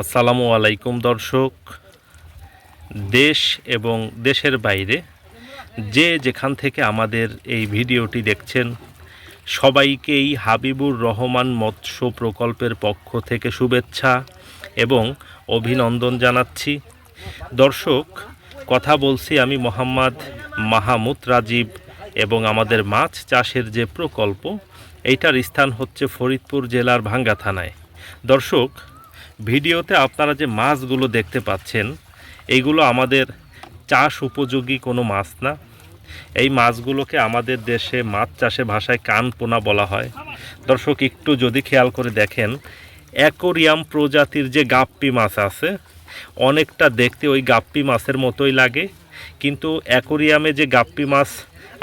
আসসালামু আলাইকুম দর্শক। দেশ এবং দেশের বাইরে যে যেখান থেকে আমাদের এই ভিডিওটি দেখছেন, সবাইকেই হাবিবুর রহমান মৎস্য প্রকল্পের পক্ষ থেকে শুভেচ্ছা এবং অভিনন্দন জানাচ্ছি। দর্শক, কথা বলছি আমি মোহাম্মদ মাহমুদ রাজীব এবং আমাদের মাছ চাষের যে প্রকল্প, এইটার স্থান হচ্ছে ফরিদপুর জেলার ভাঙ্গা থানায়। দর্শক ভিডিওতে আপনারা যে মাছগুলো দেখতে পাচ্ছেন এইগুলো আমাদের চাষ উপযোগী কোনো মাছ না। এই মাছগুলোকে আমাদের দেশে মাছ চাষে ভাষায় কান পোনা বলা হয়। দর্শক, একটু যদি খেয়াল করে দেখেন, অ্যাকোরিয়াম প্রজাতির যে গাপ্পি মাছ আছে, অনেকটা দেখতে ওই গাপ্পি মাছের মতোই লাগে। কিন্তু অ্যাকোরিয়ামে যে গাপ্পি মাছ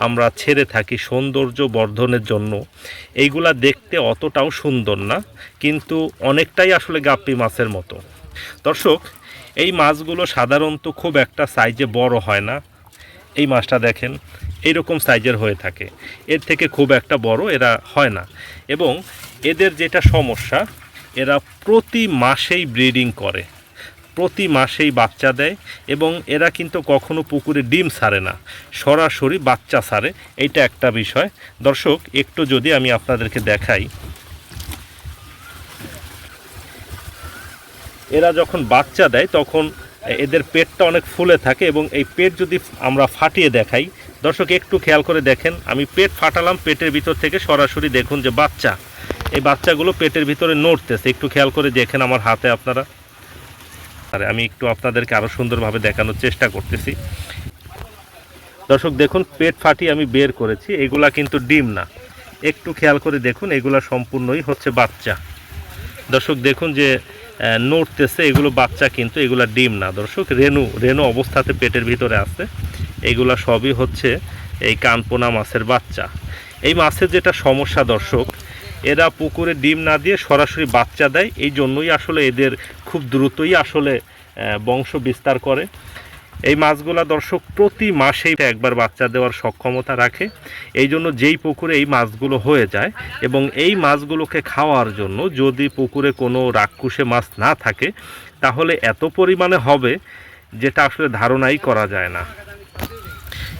আমরা ছেড়ে থাকি সৌন্দর্য বর্ধনের জন্য। এইগুলা দেখতে অতটাও সুন্দর না, কিন্তু অনেকটাই আসলে গাপ্পি মাছের মতো। দর্শক, এই মাছগুলো সাধারণত খুব একটা সাইজে বড় হয় না। এই মাছটা দেখেন এইরকম সাইজের হয়ে থাকে। এর থেকে খুব একটা বড় এরা হয় না। এবং এদের যেটা সমস্যা, এরা প্রতি মাসেই ব্রিডিং করে। প্রতি মাসেই বাচ্চা দেয় এবং এরা কিন্তু কখনো পুকুরে ডিম ছাড়ে না, সরাসরি বাচ্চা ছাড়ে এইটা একটা বিষয়। দর্শক, একটু যদি আমি আপনাদেরকে দেখাই। এরা যখন বাচ্চা দেয়, তখন এদের পেটটা অনেক ফুলে থাকে এবং এই পেট যদি আমরা ফাটিয়ে দেখাই, দর্শক, একটু খেয়াল করে দেখেন, আমি পেট ফাটালাম, পেটের ভিতর থেকে সরাসরি দেখুন যে বাচ্চা। এই বাচ্চাগুলো পেটের ভিতরে নড়তেছে। একটু খেয়াল করে দেখেন আমার হাতে আপনারা। আরে আমি একটু আপনাদেরকে আরও সুন্দরভাবে দেখানোর চেষ্টা করতেছি। দর্শক, দেখুন, পেট ফাটিয়ে আমি বের করেছি। এগুলা কিন্তু ডিম না। একটু খেয়াল করে দেখুন, এগুলা সম্পূর্ণই হচ্ছে বাচ্চা। দর্শক, দেখুন যে নড়তেছে, এগুলো বাচ্চা কিন্তু, এগুলা ডিম না। দর্শক রেনু রেনু অবস্থাতে পেটের ভিতরে আছে। এগুলা সবই হচ্ছে এই কানপোনা মাছের বাচ্চা। এই মাছের যেটা সমস্যা দর্শক, এরা পুকুরে ডিম না দিয়ে সরাসরি বাচ্চা দেয়, এই জন্যই আসলে এদের খুব দ্রুতই আসলে বংশ বিস্তার করে। এই মাছগুলা দর্শক প্রতি মাসেই একবার বাচ্চা দেওয়ার সক্ষমতা রাখে। এই জন্য যেই পুকুরে এই মাছগুলো হয়ে যায় এবং এই মাছগুলোকে খাওয়ার জন্য যদি পুকুরে কোনো রাক্ষুসে মাছ না থাকে, তাহলে এত পরিমাণে হবে যেটা আসলে ধারণাই করা যায় না।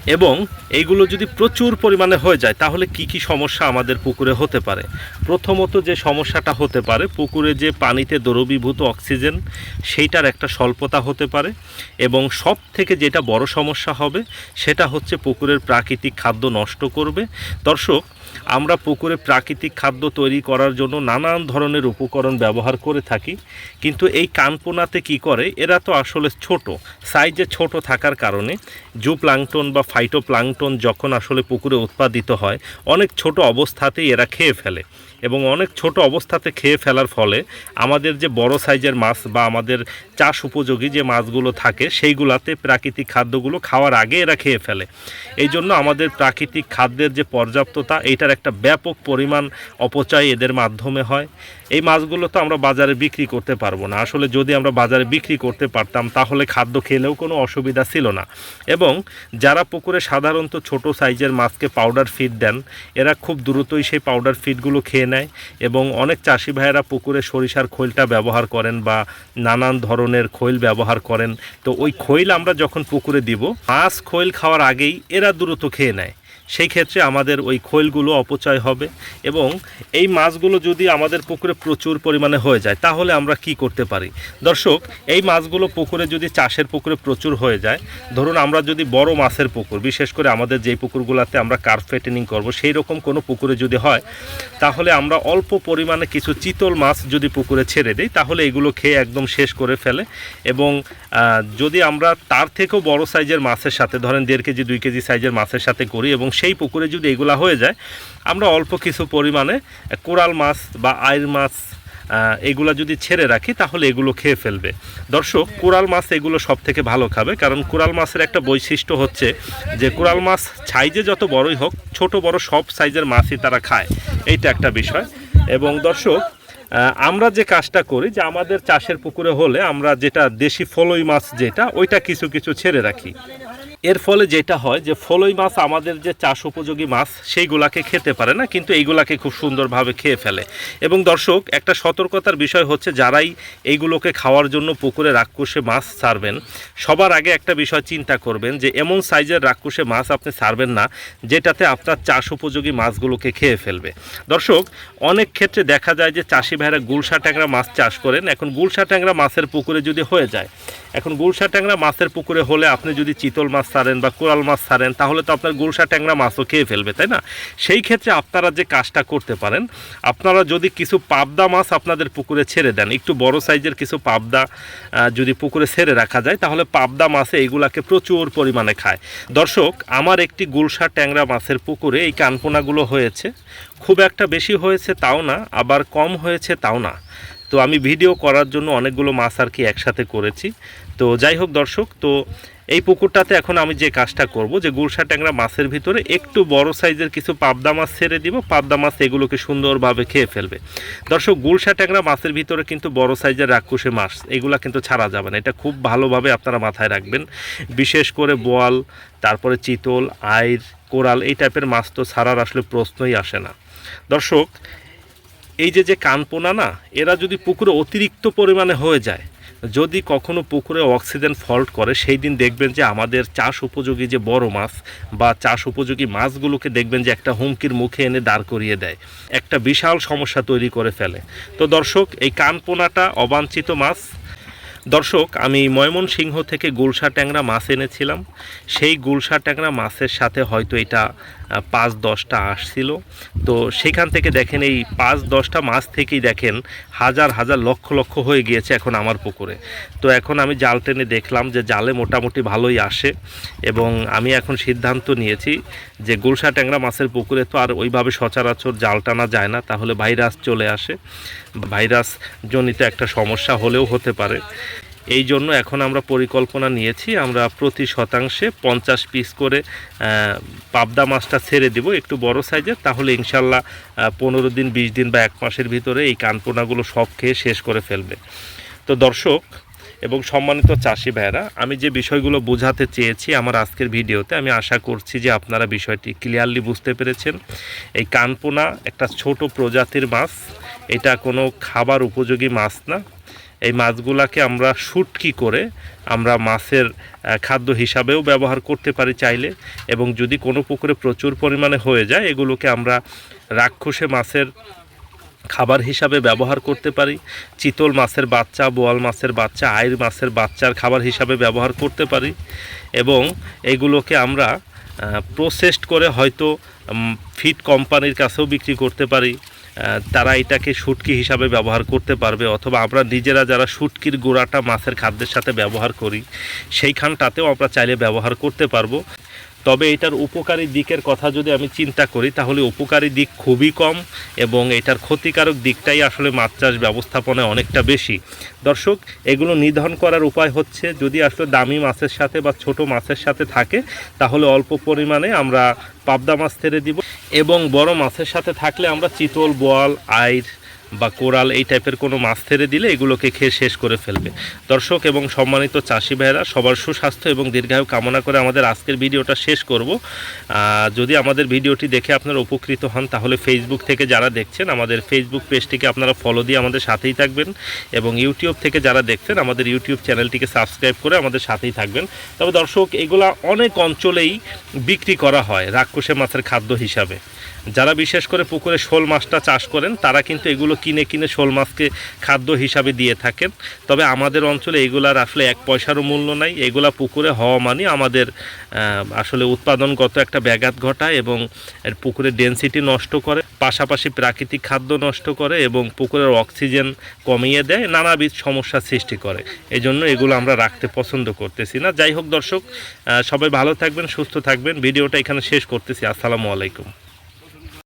এবং এইগুলো যদি প্রচুর পরিমাণে হয়ে যায়, তাহলে কি কি সমস্যা আমাদের পুকুরে হতে পারে? প্রথমত যে সমস্যাটা হতে পারে, পুকুরে যে পানিতে দ্রবীভূত অক্সিজেন, সেইটার একটা স্বল্পতা হতে পারে এবং সব থেকে যেটা বড় সমস্যা হবে, সেটা হচ্ছে পুকুরের প্রাকৃতিক খাদ্য নষ্ট করবে। দর্শক আমরা পুকুরে প্রাকৃতিক খাদ্য তৈরি করার জন্য নানান ধরনের উপকরণ ব্যবহার করে থাকি। কিন্তু এই কানপোনাতে কি করে? এরা তো আসলে ছোট, সাইজে ছোট থাকার কারণে জু প্লাংটন বা ফাইটো প্লাংটন যখন আসলে পুকুরে উৎপাদিত হয়, অনেক ছোট অবস্থাতেই এরা খেয়ে ফেলে। এবং অনেক ছোট অবস্থাতে খেয়ে ফেলার ফলে আমাদের যে বড় সাইজের মাছ বা আমাদের চাষ উপযোগী যে মাছগুলো থাকে, সেইগুলাতে প্রাকৃতিক খাদ্যগুলো খাওয়ার আগে এরা খেয়ে ফেলে। এই জন্য আমাদের প্রাকৃতিক খাদ্যের যে পর্যাপ্ততা, এইটার একটা ব্যাপক পরিমাণ অপচয় এদের মাধ্যমে হয়। এই মাছগুলো তো আমরা বাজারে বিক্রি করতে পারব না। আসলে যদি আমরা বাজারে বিক্রি করতে পারতাম, তাহলে খাদ্য খেলেও কোনো অসুবিধা ছিল না। এবং যারা পুকুরে সাধারণত ছোট সাইজের মাছকে পাউডার ফিড দেন, এরা খুব দ্রুতই সেই পাউডার ফিডগুলো খেয়ে নেয় এবং অনেক চাষি ভাইয়েরা পুকুরে সরিষার খৈলটা ব্যবহার করেন বা নানান ধরনের খৈল ব্যবহার করেন। তো ওই খৈল আমরা যখন পুকুরে দিব, মাছ খৈল খাওয়ার আগেই এরা দ্রুত খেয়ে নেয়। সেই ক্ষেত্রে আমাদের ওই খৈলগুলো অপচয় হবে এবং এই মাছগুলো যদি আমাদের পুকুরে প্রচুর পরিমাণে হয়ে যায়, তাহলে আমরা কি করতে পারি? দর্শক, এই মাছগুলো পুকুরে যদি চাষের পুকুরে প্রচুর হয়ে যায়, ধরুন আমরা যদি বড় মাছের পুকুর, বিশেষ করে আমাদের যেই পুকুরগুলোতে আমরা কার্প ফেটেনিং করব, সেই রকম কোনো পুকুরে যদি হয়, তাহলে আমরা অল্প পরিমাণে কিছু চিতল মাছ যদি পুকুরে ছেড়ে দিই, তাহলে এগুলো খেয়ে একদম শেষ করে ফেলে এবং যদি আমরা তার থেকেও বড় সাইজের মাছের সাথে, ধরেন দেড় কেজি, দুই কেজি সাইজের মাছের সাথে করি এবং সেই পুকুরে যদি এগুলা হয়ে যায়, আমরা অল্প কিছু পরিমাণে কোরাল মাছ বা আইর মাছ এগুলা যদি ছেড়ে রাখি, তাহলে এগুলো খেয়ে ফেলবে। দর্শক, কোরাল মাছ এগুলো সব থেকে ভালো খাবে, কারণ কোরাল মাছের একটা বৈশিষ্ট্য হচ্ছে যে, কোরাল মাছ সাইজে যত বড়ই হোক, ছোট বড় সব সাইজের মাছই তারা খায়। এইটা একটা বিষয়। এবং দর্শক আমরা যে কাজটা করি, যে আমাদের চাষের পুকুরে হলে আমরা যেটা দেশি ফলই মাছ যেটা, ওইটা কিছু কিছু ছেড়ে রাখি। এর ফলে যেটা হয় যে ফলই মাছ, আমাদের যে চাষ উপযোগী মাছ, সেইগুলাকে খেতে পারে না, কিন্তু এইগুলাকে খুব সুন্দরভাবে খেয়ে ফেলে। এবং দর্শক, একটা সতর্কতার বিষয় হচ্ছে যারাই এইগুলোকে খাওয়ার জন্য পুকুরে রাক্ষসে মাছ ছাড়বেন, সবার আগে একটা বিষয় চিন্তা করবেন যে এমন সাইজের রাক্ষসে মাছ আপনি ছাড়বেন না, যেটাতে আপনার চাষ উপযোগী মাছগুলোকে খেয়ে ফেলবে। দর্শক, অনেক ক্ষেত্রে দেখা যায় যে চাষি ভাইরা গুলশা ট্যাংরা মাছ চাষ করেন। এখন গুলশা ট্যাংরা মাছের পুকুরে যদি হয়ে যায়, এখন গুলশা ট্যাংরা মাছের পুকুরে হলে আপনি যদি চিতল মাছ ছাড়েন বা কোরাল মাছ ছাড়েন, তাহলে তো আপনার গুলশা ট্যাংরা মাছও খেয়ে ফেলবে, তাই না? সেই ক্ষেত্রে আপনারা যে কাজটা করতে পারেন, আপনারা যদি কিছু পাবদা মাছ আপনাদের পুকুরে ছেড়ে দেন, একটু বড় সাইজের কিছু পাবদা যদি পুকুরে ছেড়ে রাখা যায়, তাহলে পাবদা মাছে এইগুলাকে প্রচুর পরিমাণে খায়। দর্শক, আমার একটি গুলশা ট্যাংরা মাছের পুকুরে এই কানপোনাগুলো হয়েছে। খুব একটা বেশি হয়েছে তাও না, আবার কম হয়েছে তাও না। তো আমি ভিডিও করার জন্য অনেকগুলো মাছ আর কি একসাথে করেছি। তো যাই হোক দর্শক, তো এই পুকুরটাতে এখন আমি যে কাজটা করব, যে গুলশা ট্যাংরা মাছের ভিতরে একটু বড় সাইজের কিছু পাবদা মাছ ছেড়ে দিব, পাবদা মাছ এগুলোকে সুন্দরভাবে খেয়ে ফেলবে। দর্শক, গুলশা ট্যাংরা মাছের ভিতরে কিন্তু বড় সাইজের রাক্ষসে মাছ, এগুলা কিন্তু ছাড়া যাবে না। এটা খুব ভালোভাবে আপনারা মাথায় রাখবেন। বিশেষ করে বোয়াল, তারপরে চিতল, আইর, কোরাল এই টাইপের মাছ তো ছাড়ার আসলে প্রশ্নই আসে না। দর্শক, এই যে যে কানপোনা না, এরা যদি পুকুরে অতিরিক্ত পরিমাণে হয়ে যায় যদি কখনো পুকুরে অক্সিজেন ফল্ট করে, সেই দিন দেখবেন যে আমাদের চাষ উপযোগী যে বড় মাছ বা চাষ উপযোগী মাছগুলোকে দেখবেন যে একটা হুমকির মুখে এনে দাঁড় করিয়ে দেয়, একটা বিশাল সমস্যা তৈরি করে ফেলে। তো দর্শক, এই কানপোনাটা অবাঞ্ছিত মাছ। দর্শক, আমি ময়মনসিংহ থেকে গুলশা ট্যাংরা মাছ এনেছিলাম। সেই গুলশা ট্যাংরা মাছের সাথে হয়তো এটা পাঁচ দশটা আসছিল। তো সেখান থেকে দেখেন এই পাঁচ দশটা মাছ থেকেই দেখেন হাজার হাজার লক্ষ লক্ষ হয়ে গিয়েছে এখন আমার পুকুরে। তো এখন আমি জাল টেনে দেখলাম যে জালে মোটামুটি ভালোই আসে এবং আমি এখন সিদ্ধান্ত নিয়েছি যে গুলশা ট্যাংরা মাছের পুকুরে তো আর ওইভাবে সচরাচর জাল টানা যায় না, তাহলে ভাইরাস চলে আসে। ভাইরাস জনিত একটা সমস্যা হলেও হতে পারে। এই জন্য এখন আমরা পরিকল্পনা নিয়েছি, আমরা প্রতি শতাংশে পঞ্চাশ পিস করে পাবদা মাছটা ছেড়ে দিব একটু বড় সাইজের তাহলে ইনশাল্লাহ পনেরো দিন, বিশ দিন বা এক মাসের ভিতরে এই কানপোনাগুলো সব খেয়ে শেষ করে ফেলবে। তো দর্শক এবং সম্মানিত চাষি ভাইয়েরা, আমি যে বিষয়গুলো বোঝাতে চেয়েছি আমার আজকের ভিডিওতে, আমি আশা করছি যে আপনারা বিষয়টি ক্লিয়ারলি বুঝতে পেরেছেন। এই কানপোনা একটা ছোট প্রজাতির মাছ, এটা কোনো খাবার উপযোগী মাছ না। এই মাছগুলাকে আমরা শুটকি করে আমরা মাছের খাদ্য হিসাবেও ব্যবহার করতে পারি চাইলে এবং যদি কোনো পুকুরে প্রচুর পরিমাণে হয়ে যায় এগুলোকে আমরা রাক্ষসে মাছের খাবার হিসাবে ব্যবহার করতে পারি, চিতল মাছের বাচ্চা, বোয়াল মাছের বাচ্চা, আইর মাছের বাচ্চার খাবার হিসাবে ব্যবহার করতে পারি এবং এগুলোকে আমরা প্রসেসড করে হয়তো ফিড কোম্পানির কাছেও বিক্রি করতে পারি। তারা এটাকে শুটকি হিসাবে ব্যবহার করতে পারবে, অথবা আমরা নিজেরা যারা শুটকির গোড়াটা মাছের খাদ্যের সাথে ব্যবহার করি, সেইখানটাতেও আমরা চাইলে ব্যবহার করতে পারব। তবে এটার উপকারী দিকের কথা যদি আমি চিন্তা করি, তাহলে উপকারী দিক খুবই কম এবং এটার ক্ষতিকারক দিকটাই আসলে মাছ চাষ ব্যবস্থাপনায় অনেকটা বেশি। দর্শক, এগুলো নিধন করার উপায় হচ্ছে যদি আসলে দামি মাছের সাথে বা ছোট মাছের সাথে থাকে, তাহলে অল্প পরিমাণে আমরা পাবদা মাছ ছেড়ে দিব এবং বড় মাছের সাথে থাকলে আমরা চিতল বোয়াল আইর বা কোরাল এই টাইপের কোনো মাছ ছেড়ে দিলে এগুলোকে খেয়ে শেষ করে ফেলবে। দর্শক এবং সম্মানিত চাষি ভাইয়েরা, সবার সুস্বাস্থ্য এবং দীর্ঘায়ু কামনা করে আমাদের আজকের ভিডিওটা শেষ করব। যদি আমাদের ভিডিওটি দেখে আপনারা উপকৃত হন, তাহলে ফেসবুক থেকে যারা দেখছেন, আমাদের ফেসবুক পেজটিকে আপনারা ফলো দিয়ে আমাদের সাথেই থাকবেন এবং ইউটিউব থেকে যারা দেখছেন, আমাদের ইউটিউব চ্যানেলটিকে সাবস্ক্রাইব করে আমাদের সাথেই থাকবেন। তবে দর্শক, এগুলা অনেক অঞ্চলেই বিক্রি করা হয় রাক্ষসে মাছের খাদ্য হিসাবে। যারা বিশেষ করে পুকুরে শোল মাছটা চাষ করেন, তারা কিন্তু এগুলো কিনে কিনে শোল মাছকে খাদ্য হিসাবে দিয়ে থাকেন। তবে আমাদের অঞ্চলে এগুলার আসলে এক পয়সারও মূল্য নাই। এগুলা পুকুরে হওয়া মানে আমাদের আসলে উৎপাদনগত একটা ব্যাঘাত ঘটায় এবং এর পুকুরের ডেনসিটি নষ্ট করে, পাশাপাশি প্রাকৃতিক খাদ্য নষ্ট করে এবং পুকুরের অক্সিজেন কমিয়ে দেয়, নানাবিধ সমস্যার সৃষ্টি করে। এই জন্য এগুলো আমরা রাখতে পছন্দ করতেছি না। যাই হোক দর্শক সবাই ভালো থাকবেন, সুস্থ থাকবেন। ভিডিওটা এখানে শেষ করতেছি। আসসালামু আলাইকুম।